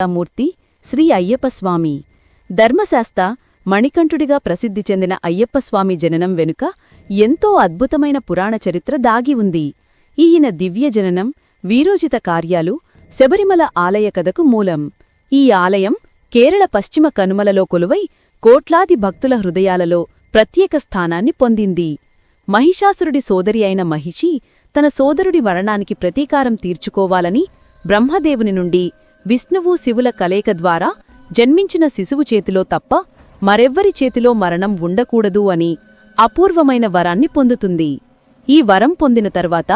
మూర్తి శ్రీ అయ్యప్పస్వామి ధర్మశాస్త మణికంఠుడిగా ప్రసిద్ధి చెందిన అయ్యప్పస్వామి జననం వెనుక ఎంతో అద్భుతమైన పురాణ చరిత్ర దాగి ఉంది. ఈయన దివ్య జననం వీరోజిత కార్యాలు శబరిమల ఆలయ కథకు మూలం. ఈ ఆలయం కేరళ పశ్చిమ కనుమలలో కొలువై కోట్లాది భక్తుల హృదయాలలో ప్రత్యేక స్థానాన్ని పొందింది. మహిషాసురుడి సోదరి అయిన మహిషి తన సోదరుడి మరణానికి ప్రతీకారం తీర్చుకోవాలని బ్రహ్మదేవుని నుండి విష్ణువు శివుల కలయిక ద్వారా జన్మించిన శిశువు చేతిలో తప్ప మరెవ్వరి చేతిలో మరణం ఉండకూడదు అని అపూర్వమైన వరాన్ని పొందుతుంది. ఈ వరం పొందిన తర్వాత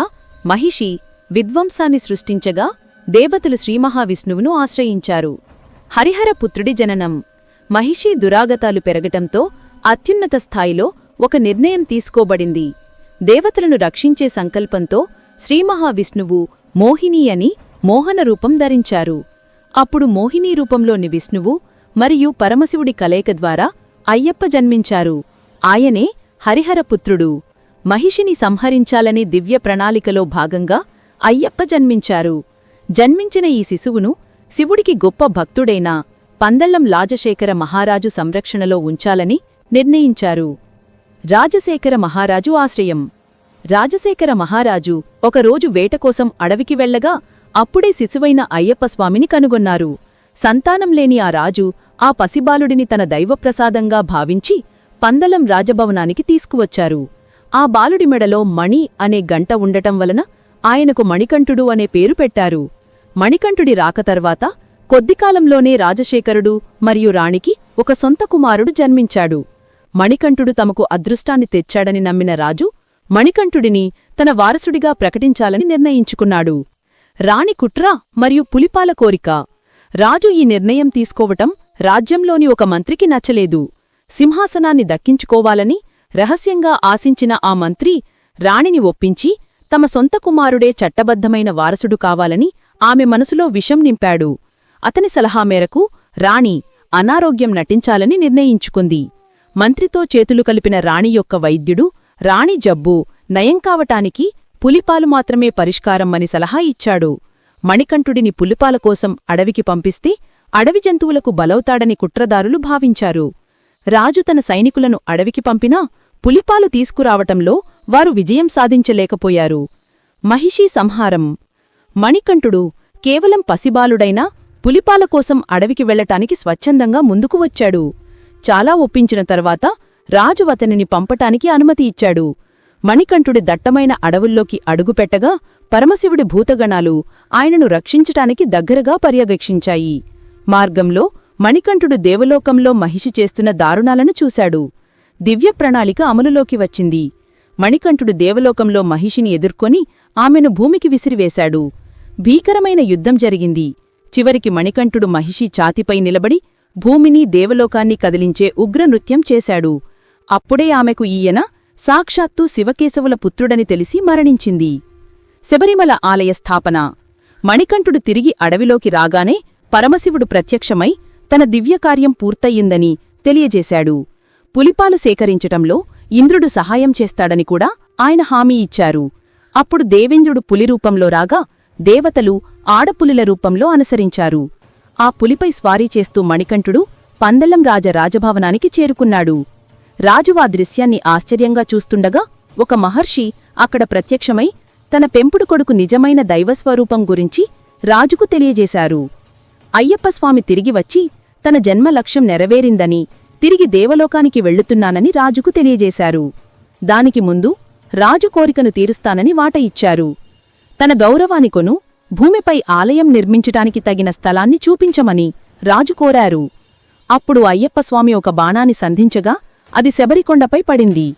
మహిషి విధ్వంసాన్ని సృష్టించగా దేవతలు శ్రీమహావిష్ణువును ఆశ్రయించారు. హరిహరపుత్రుడి జననం మహిషి దురాగతాలు పెరగటంతో అత్యున్నత స్థాయిలో ఒక నిర్ణయం తీసుకోబడింది. దేవతలను రక్షించే సంకల్పంతో శ్రీమహావిష్ణువు మోహిని అని మోహన రూపం ధరించారు. అప్పుడు మోహినీ రూపంలోని విష్ణువు మరియు పరమశివుడి కలయిక ద్వారా అయ్యప్ప జన్మించారు. ఆయనే హరిహరపుత్రుడు మహిషిని సంహరించాలనే దివ్య ప్రణాళికలో భాగంగా అయ్యప్ప జన్మించారు. జన్మించిన ఈ శిశువును శివుడికి గొప్ప భక్తుడైన పందళ్ళం లాజశేఖర మహారాజు సంరక్షణలో ఉంచాలని నిర్ణయించారు. రాజశేఖర మహారాజు ఆశ్రయం. రాజశేఖర మహారాజు ఒకరోజు వేటకోసం అడవికి వెళ్ళగా అప్పుడే శిశువైన అయ్యప్పస్వామిని కనుగొన్నారు. సంతానం లేని ఆ రాజు ఆ పసిబాలుడిని తన దైవప్రసాదంగా భావించి పందలం రాజభవనానికి తీసుకువచ్చారు. ఆ బాలుడి మెడలో మణి అనే గంట ఉండటం వలన ఆయనకు మణికంఠుడు అనే పేరు పెట్టారు. మణికంఠుడి రాక తర్వాత కొద్దికాలంలోనే రాజశేఖరుడు మరియు రాణికి ఒక సొంత కుమారుడు జన్మించాడు. మణికంఠుడు తమకు అదృష్టాన్ని తెచ్చాడని నమ్మిన రాజు మణికంఠుడిని తన వారసుడిగా ప్రకటించాలని నిర్ణయించుకున్నాడు. రాణి కుట్ర మరియు పులిపాల కోరిక. రాజు ఈ నిర్ణయం తీసుకోవటం రాజ్యంలోని ఒక మంత్రికి నచ్చలేదు. సింహాసనాన్ని దక్కించుకోవాలని రహస్యంగా ఆశించిన ఆ మంత్రి రాణిని ఒప్పించి తమ సొంత కుమారుడే చట్టబద్ధమైన వారసుడు కావాలని ఆమె మనసులో విషం నింపాడు. అతని సలహా మేరకు రాణి అనారోగ్యం నటించాలని నిర్ణయించుకుంది. మంత్రితో చేతులు కలిపిన రాణి యొక్క వైద్యుడు రాణి జబ్బు నయం కావటానికి పులిపాలు మాత్రమే పరిష్కారం అని సలహా ఇచ్చాడు. మణికంఠుడిని పులిపాల కోసం అడవికి పంపిస్తే అడవి జంతువులకు బలవుతాడని కుట్రదారులు భావించారు. రాజు తన సైనికులను అడవికి పంపినా పులిపాలు తీసుకురావటంలో వారు విజయం సాధించలేకపోయారు. మహిషీ సంహారం. మణికంఠుడు కేవలం పసిబాలుడైనా పులిపాల కోసం అడవికి వెళ్ళటానికి స్వచ్ఛందంగా ముందుకు వచ్చాడు. చాలా ఒప్పించిన తర్వాత రాజు అతనిని పంపటానికి అనుమతి ఇచ్చాడు. మణికంఠుడి దట్టమైన అడవుల్లోకి అడుగుపెట్టగా పరమశివుడి భూతగణాలు ఆయనను రక్షించటానికి దగ్గరగా పర్యవేక్షించాయి. మార్గంలో మణికంఠుడు దేవలోకంలో మహిషి చేస్తున్న దారుణాలను చూశాడు. దివ్య ప్రణాళిక అమలులోకి వచ్చింది. మణికంఠుడు దేవలోకంలో మహిషిని ఎదుర్కొని ఆమెను భూమికి విసిరివేశాడు. భీకరమైన యుద్ధం జరిగింది. చివరికి మణికంఠుడు మహిషి ఛాతిపై నిలబడి భూమిని దేవలోకాన్ని కదిలించే ఉగ్రనృత్యం చేశాడు. అప్పుడే ఆమెకు ఈయన సాక్షాత్తు శివకేశవుల పుత్రుడని తెలిసి మరణించింది. శబరిమల ఆలయ స్థాపన. మణికంఠుడు తిరిగి అడవిలోకి రాగానే పరమశివుడు ప్రత్యక్షమై తన దివ్యకార్యం పూర్తయిందని తెలియజేశాడు. పులిపాలు సేకరించటంలో ఇంద్రుడు సహాయం చేస్తాడని కూడా ఆయన హామీ ఇచ్చారు. అప్పుడు దేవేంద్రుడు పులి రూపంలో రాగా దేవతలు ఆడపులిల రూపంలో అనుసరించారు. ఆ పులిపై స్వారీ చేస్తూ మణికంఠుడు పందలం రాజ రాజభవనానికి చేరుకున్నాడు. రాజు ఆ దృశ్యాన్ని ఆశ్చర్యంగా చూస్తుండగా ఒక మహర్షి అక్కడ ప్రత్యక్షమై తన పెంపుడు కొడుకు నిజమైన దైవస్వరూపం గురించి రాజుకు తెలియజేశారు. అయ్యప్పస్వామి తిరిగి వచ్చి తన జన్మ లక్ష్యం నెరవేరిందని తిరిగి దేవలోకానికి వెళ్ళుతున్నానని రాజుకు తెలియజేశారు. దానికి ముందు రాజు కోరికను తీరుస్తానని వాట ఇచ్చారు. తన గౌరవానికొను భూమిపై ఆలయం నిర్మించటానికి తగిన స్థలాన్ని చూపించమని రాజు కోరారు. అప్పుడు అయ్యప్పస్వామి ఒక బాణాన్ని సంధించగా అది శబరికొండపై పడింది.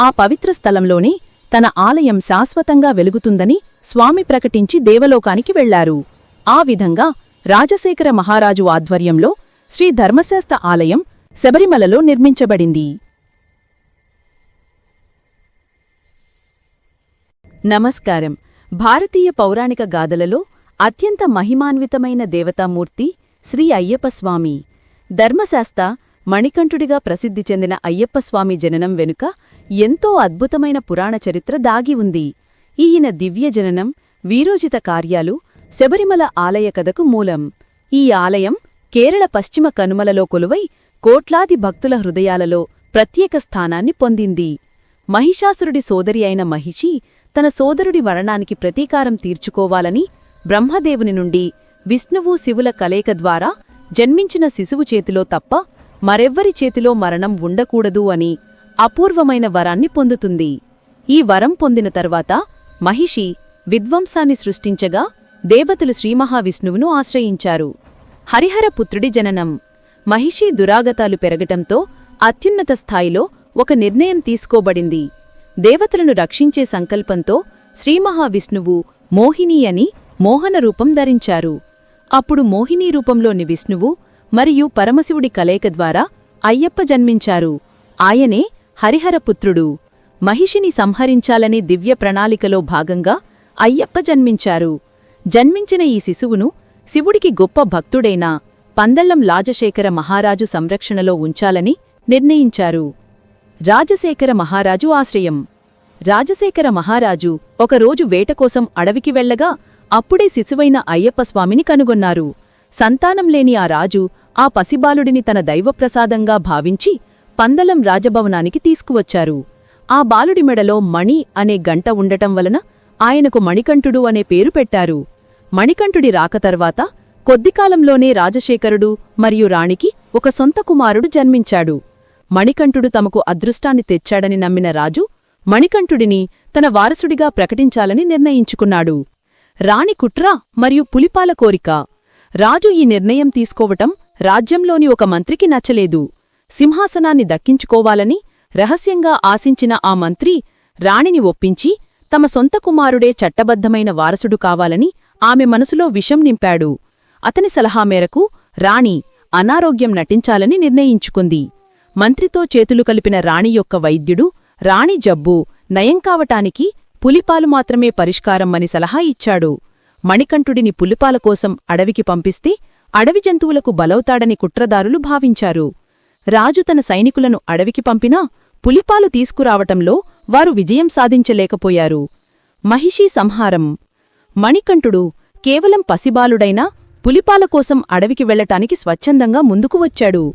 ఆ పవిత్ర స్థలంలోనే తన ఆలయం శాశ్వతంగా వెలుగుతుందని స్వామి ప్రకటించి దేవలోకానికి వెళ్ళారు. ఆ విధంగా రాజశేఖర మహారాజు ఆధ్వర్యంలో శ్రీ ధర్మశాస్త ఆలయం శబరిమలలో నిర్మించబడింది. నమస్కారం. భారతీయ పౌరాణిక గాథలలో అత్యంత మహిమాన్వితమైన దేవతామూర్తి శ్రీ అయ్యప్పస్వామి ధర్మశాస్త మణికంఠుడిగా ప్రసిద్ధి చెందిన అయ్యప్పస్వామి జననం వెనుక ఎంతో అద్భుతమైన పురాణ చరిత్ర దాగి ఉంది. ఈయన దివ్య జననం వీరోజిత కార్యాలు శబరిమల ఆలయ కథకు మూలం. ఈ ఆలయం కేరళ పశ్చిమ కనుమలలో కొలువై కోట్లాది భక్తుల హృదయాలలో ప్రత్యేక స్థానాన్ని పొందింది. మహిషాసురుడి సోదరి అయిన మహిషి తన సోదరుడి మరణానికి ప్రతీకారం తీర్చుకోవాలని బ్రహ్మదేవుని నుండి విష్ణువు శివుల కలయిక ద్వారా జన్మించిన శిశువు చేతిలో తప్ప మరెవ్వరి చేతిలో మరణం ఉండకూడదు అని అపూర్వమైన వరాన్ని పొందుతుంది. ఈ వరం పొందిన తర్వాత మహిషి విధ్వంసాన్ని సృష్టించగా దేవతలు శ్రీమహావిష్ణువును ఆశ్రయించారు. హరిహర పుత్రుడి జననం మహిషి దురాగతాలు పెరగటంతో అత్యున్నత స్థాయిలో ఒక నిర్ణయం తీసుకోబడింది. దేవతలను రక్షించే సంకల్పంతో శ్రీమహావిష్ణువు మోహిని అని మోహన రూపం ధరించారు. అప్పుడు మోహినీ రూపంలోని విష్ణువు మరియు పరమశివుడి కలయిక ద్వారా అయ్యప్ప జన్మించారు. ఆయనే హరిహరపుత్రుడు మహిషిని సంహరించాలనే దివ్య ప్రణాళికలో భాగంగా అయ్యప్ప జన్మించారు. జన్మించిన ఈ శిశువును శివుడికి గొప్ప భక్తుడైన పందళ్ళం లాజశేఖర మహారాజు సంరక్షణలో ఉంచాలని నిర్ణయించారు. రాజశేఖర మహారాజు ఆశ్రయం. రాజశేఖర మహారాజు ఒకరోజు వేటకోసం అడవికి వెళ్ళగా అప్పుడే శిశువైన అయ్యప్పస్వామిని కనుగొన్నారు. సంతానం లేని ఆ రాజు ఆ పసిబాలుడిని తన దైవప్రసాదంగా భావించి పందలం రాజభవనానికి తీసుకువచ్చారు. ఆ బాలుడి మెడలో మణి అనే గంట ఉండటం వలన ఆయనకు మణికంఠుడు అనే పేరు పెట్టారు. మణికంఠుడి రాక తర్వాత కొద్దికాలంలోనే రాజశేఖరుడు మరియు రాణికి ఒక సొంత కుమారుడు జన్మించాడు. మణికంఠుడు తమకు అదృష్టాన్ని తెచ్చాడని నమ్మిన రాజు మణికంఠుడిని తన వారసుడిగా ప్రకటించాలని నిర్ణయించుకున్నాడు. రాణి కుట్ర మరియు పులిపాల కోరిక. రాజు ఈ నిర్ణయం తీసుకోవటం రాజ్యంలోని ఒక మంత్రికి నచ్చలేదు. సింహాసనాన్ని దక్కించుకోవాలని రహస్యంగా ఆశించిన ఆ మంత్రి రాణిని ఒప్పించి తమ సొంత కుమారుడే చట్టబద్ధమైన వారసుడు కావాలని ఆమె మనసులో విషం నింపాడు. అతని సలహా మేరకు రాణి అనారోగ్యం నటించాలని నిర్ణయించుకుంది. మంత్రితో చేతులు కలిపిన రాణి యొక్క వైద్యుడు రాణి జబ్బు నయం కావటానికి పులిపాలు మాత్రమే పరిష్కారం అని సలహా ఇచ్చాడు. మణికంఠుడిని పులిపాల కోసం అడవికి పంపిస్తే అడవి జంతువులకు బలవుతాడని కుట్రదారులు భావించారు. రాజు తన సైనికులను అడవికి పంపినా పులిపాలు తీసుకురావటంలో వారు విజయం సాధించలేకపోయారు. మహిషీ సంహారం. మణికంఠుడు కేవలం పసిబాలుడైనా పులిపాల కోసం అడవికి వెళ్ళటానికి స్వచ్ఛందంగా ముందుకు వచ్చాడు.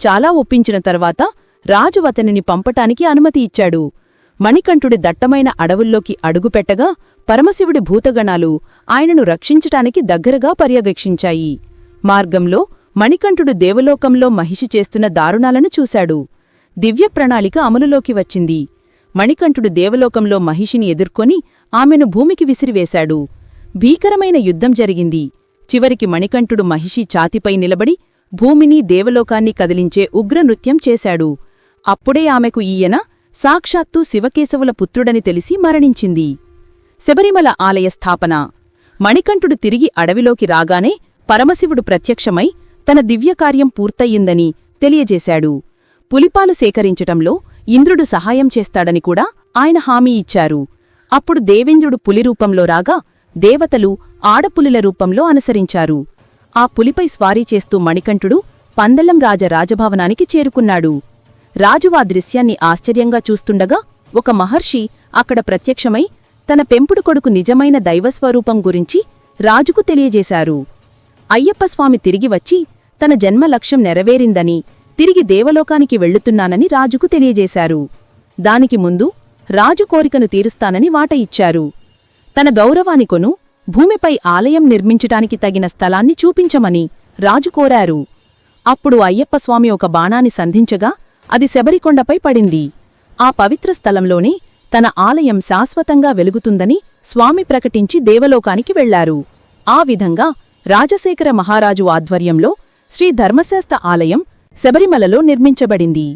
చాలా ఒప్పించిన తర్వాత రాజు అతనిని పంపటానికి అనుమతి ఇచ్చాడు. మణికంఠుడి దట్టమైన అడవుల్లోకి అడుగుపెట్టగా పరమశివుడి భూతగణాలు ఆయనను రక్షించటానికి దగ్గరగా పర్యవేక్షించాయి. మార్గంలో మణికంఠుడు దేవలోకంలో మహిషి చేస్తున్న దారుణాలను చూశాడు. దివ్య ప్రణాళిక అమలులోకి వచ్చింది. మణికంఠుడు దేవలోకంలో మహిషిని ఎదుర్కొని ఆమెను భూమికి విసిరివేశాడు. భీకరమైన యుద్ధం జరిగింది. చివరికి మణికంఠుడు మహిషి ఛాతిపై నిలబడి భూమిని దేవలోకాన్ని కదిలించే ఉగ్రనృత్యం చేశాడు. అప్పుడే ఆమెకు ఈయన సాక్షాత్తు శివకేశవుల పుత్రుడని తెలిసి మరణించింది. శబరిమల ఆలయ స్థాపన. మణికంఠుడు తిరిగి అడవిలోకి రాగానే పరమశివుడు ప్రత్యక్షమై తన దివ్యకార్యం పూర్తయిందని తెలియజేశాడు. పులిపాలు సేకరించటంలో ఇంద్రుడు సహాయం చేస్తాడని కూడా ఆయన హామీ ఇచ్చారు. అప్పుడు దేవేంద్రుడు పులి రూపంలో రాగా దేవతలు ఆడపులిల రూపంలో అనుసరించారు. ఆ పులిపై స్వారీ చేస్తూ మణికంఠుడు పందలం రాజ రాజభవనానికి చేరుకున్నాడు. రాజు ఆ దృశ్యాన్ని ఆశ్చర్యంగా చూస్తుండగా ఒక మహర్షి అక్కడ ప్రత్యక్షమై తన పెంపుడు కొడుకు నిజమైన దైవస్వరూపం గురించి రాజుకు తెలియజేశారు. అయ్యప్పస్వామి తిరిగి వచ్చి తన జన్మ లక్ష్యం నెరవేరిందని తిరిగి దేవలోకానికి వెళ్ళుతున్నానని రాజుకు తెలియజేశారు. దానికి ముందు రాజు కోరికను తీరుస్తానని వాట ఇచ్చారు. తన గౌరవానికొను భూమిపై ఆలయం నిర్మించటానికి తగిన స్థలాన్ని చూపించమని రాజు కోరారు. అప్పుడు అయ్యప్పస్వామి ఒక బాణాన్ని సంధించగా అది శబరికొండపై పడింది. ఆ పవిత్ర స్థలంలోనే తన ఆలయం శాశ్వతంగా వెలుగుతుందని స్వామి ప్రకటించి దేవలోకానికి వెళ్ళారు ఆ విధంగా రాజశేఖర మహారాజు ఆధ్వర్యంలో శ్రీ ధర్మశాస్త ఆలయం శబరిమలలో నిర్మించబడింది.